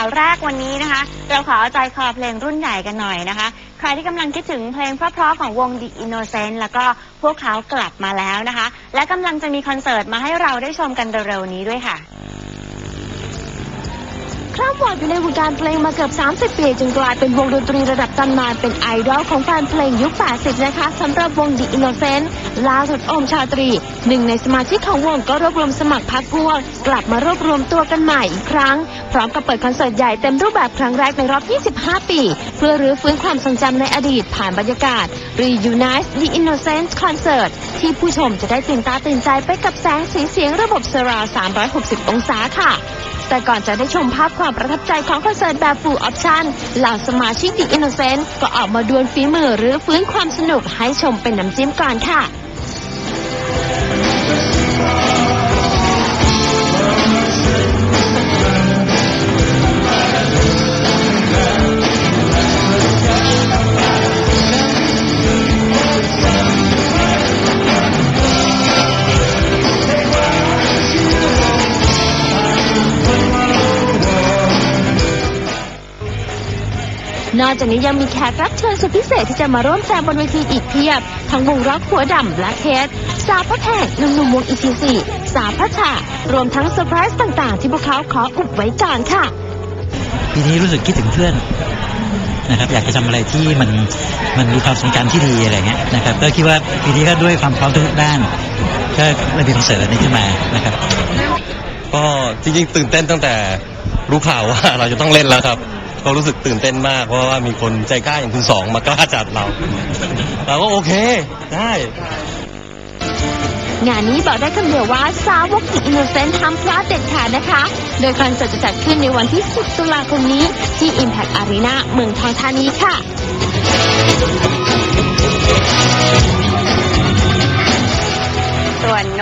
ข่าวแรกวันนี้นะคะ เราขอเอาใจคอเพลงรุ่นใหญ่กันหน่อยนะคะ ใครที่กำลังคิดถึงเพลงเพราะๆของวง The Innocent แล้วก็พวกเขากลับมาแล้วนะคะ และกำลังจะมีคอนเสิร์ตมาให้เราได้ชมกันเร็วๆนี้ด้วยค่ะ คร่ำวอดอยู่ในวงการเพลงมาเกือบ 30 ปีจึงกลายเป็นวงดนตรีระดับตำนานเป็นไอดอลของแฟนเพลงยุค 80 นะคะสำหรับวง The Innocent ล่าสุดอมชาตรี หนึ่งในสมาชิกของวงก็รวบรวมสมัครพักพวก กลับมารวบรวมตัวกันใหม่อีกครั้ง พร้อมกับเปิดคอนเสิร์ตใหญ่เต็มรูปแบบครั้งแรกในรอบ 25 ปี เพื่อรื้อฟื้นความทรงจำในอดีตผ่านบรรยากาศ Reunite The Innocent Concert ที่ผู้ชมจะได้ตื่นตาตื่นใจไปกับแสงสีเสียงระบบเซราว360 องศาค่ะ แต่ก่อนจะได้ชมภาพความประทับใจของคอนเสิร์ตแบบฟูลออปชันเหล่าสมาชิกดิอินโนเซนต์ก็ออกมาดวลฝีมือหรือฟื้นความสนุกให้ชมเป็นน้ำจิ้มก่อนค่ะ นอกจากนี้ยังมีแขกรับเชิญสุดพิเศษที่จะมาร่วมแจมบนเวทีอีกเพียบ ทั้งวงร็อกหัวดำและเคสสาวพระแขกหนุ่มหนุ่มๆวงอีทีซีสาวพระชารวมทั้งเซอร์ไพรส์ต่างๆ ที่พวกเขาขออุบไว้ก่อนค่ะ ปีนี้รู้สึกคิดถึงเพื่อนนะครับอยากจะทำอะไรที่มันมันมีความทรงจำที่ดีอะไรเงี้ยนะครับก็คิดว่าปีนี้ก็ด้วยความพร้อมทุกด้าน ก็เลยมีคอนเสิร์ตอันนี้ขึ้นมานะครับ ก็จริงๆตื่นเต้นตั้งแต่รู้ข่าวว่าเราจะต้องเล่นแล้วครับ ก็รู้สึกตื่นเต้นมากเพราะว่ามีคนใจกล้าอย่างคุณสองมากล้าจัดเรา เราก็โอเคได้ งานนี้บอกได้คำเดียวว่าสาวกติอินโนเซนต์ทำพลาดเด็ดขาดนะคะ โดยคอนเสิร์ตจะจัดขึ้นในวันที่ 10 ตุลาคมนี้ ที่ Impact Arena เมืองทองธานีค่ะ